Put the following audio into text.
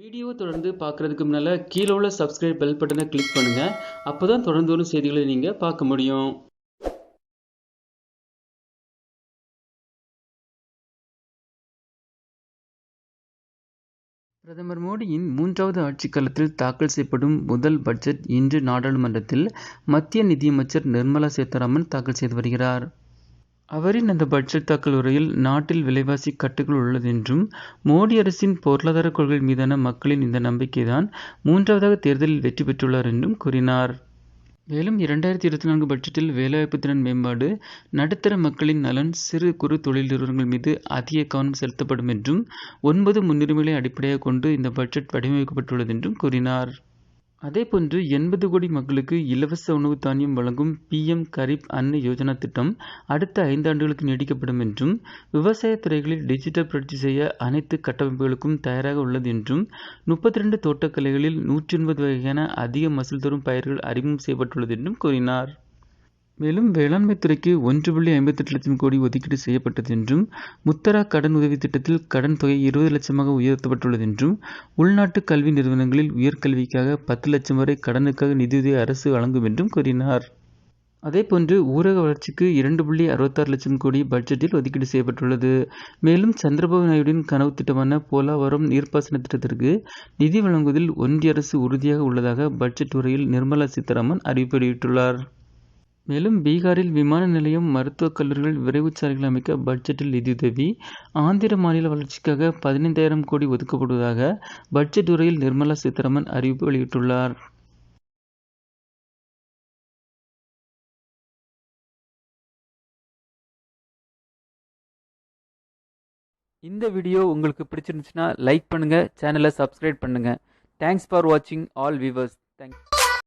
Video தொடர்ந்து பார்க்குறதுக்கு முன்னால் கீழே உள்ள சப்ஸ்கிரைப் பெல் பட்டனை கிளிக் பண்ணுங்கள் அப்போ தான் தொடர்ந்து வரும் செய்திகளை நீங்கள் பார்க்க முடியும். பிரதமர் மோடியின் மூன்றாவது ஆட்சிக் காலத்தில் தாக்கல் செய்யப்படும் முதல் பட்ஜெட் இன்று நாடாளுமன்றத்தில் மத்திய நிதியமைச்சர் நிர்மலா சீதாராமன் தாக்கல் செய்து வருகிறார். அவரின் அந்த பட்ஜெட் தாக்கல் உரையில் நாட்டில் விலைவாசி கட்டுக்குள் உள்ளது என்றும் மோடி அரசின் பொருளாதார கொள்கை மீதான மக்களின் இந்த நம்பிக்கைதான் மூன்றாவதாக தேர்தலில் வெற்றி பெற்றுள்ளார் என்றும் கூறினார். மேலும் இரண்டாயிரத்தி இருபத்தி நான்கு பட்ஜெட்டில் வேலைவாய்ப்பு திறன் மேம்பாடு நடுத்தர மக்களின் நலன் சிறு குறு தொழில் நிறுவனங்கள் மீது அதிக கவனம் செலுத்தப்படும் என்றும் ஒன்பது முன்னுரிமைகளை அடிப்படையாக கொண்டு இந்த பட்ஜெட் வடிவமைக்கப்பட்டுள்ளது என்றும் கூறினார். அதேபோன்று எண்பது கோடி மக்களுக்கு இலவச உணவு தானியம் வழங்கும் பிஎம் கரீப் அன்ன யோஜனா திட்டம் அடுத்த ஐந்தாண்டுகளுக்கு நீடிக்கப்படும் என்றும் விவசாய துறைகளில் டிஜிட்டல் புரட்சி செய்ய அனைத்து கட்டமைப்புகளுக்கும் தயாராக உள்ளது என்றும் முப்பத்தி ரெண்டு தோட்டக்கலைகளில் நூற்றி ஒன்பது வகையான அதிக மசூல் தரும் பயிர்கள் அறிமுகம் செய்யப்பட்டுள்ளது என்றும் கூறினார். மேலும் வேளாண்மை துறைக்கு ஒன்று புள்ளி ஐம்பத்தெட்டு லட்சம் கோடி ஒதுக்கீடு செய்யப்பட்டது என்றும் முத்தரா கடன் உதவி திட்டத்தில் கடன் தொகை இருபது லட்சமாக உயர்த்தப்பட்டுள்ளது என்றும் உள்நாட்டு கல்வி நிறுவனங்களில் உயர்கல்விக்காக பத்து லட்சம் வரை கடனுக்காக நிதியுதவி அரசு வழங்கும் என்றும் கூறினார். அதேபோன்று ஊரக வளர்ச்சிக்கு இரண்டு புள்ளி அறுபத்தாறு லட்சம் கோடி பட்ஜெட்டில் ஒதுக்கீடு செய்யப்பட்டுள்ளது. மேலும் சந்திரபாபு நாயுடின் கனவு திட்டமான போலாவரம் நீர்ப்பாசன திட்டத்திற்கு நிதி வழங்குவதில் ஒன்றிய அரசு உறுதியாக உள்ளதாக பட்ஜெட் உரையில் நிர்மலா சீதாராமன் அறிவிப்பு வெளியிட்டுள்ளார். மேலும் பீகாரில் விமான நிலையம் மருத்துவக் கல்லூரிகள் விரைவுச் சாலைகள் அமைக்க பட்ஜெட்டில் நிதியுதவி. ஆந்திர மாநில வளர்ச்சிக்காக பதினைந்தாயிரம் கோடி ஒதுக்கப்படுவதாக பட்ஜெட் உரையில் நிர்மலா சீதாராமன் அறிவிப்பு வெளியிட்டுள்ளார். இந்த வீடியோ உங்களுக்கு பிடிச்சிருந்துச்சுன்னா லைக் பண்ணுங்கள் சேனலை சப்ஸ்கிரைப் பண்ணுங்கள் தேங்க்ஸ் ஃபார் வாட்சிங் ஆல் வியூவர்ஸ் தேங்க்ஸ்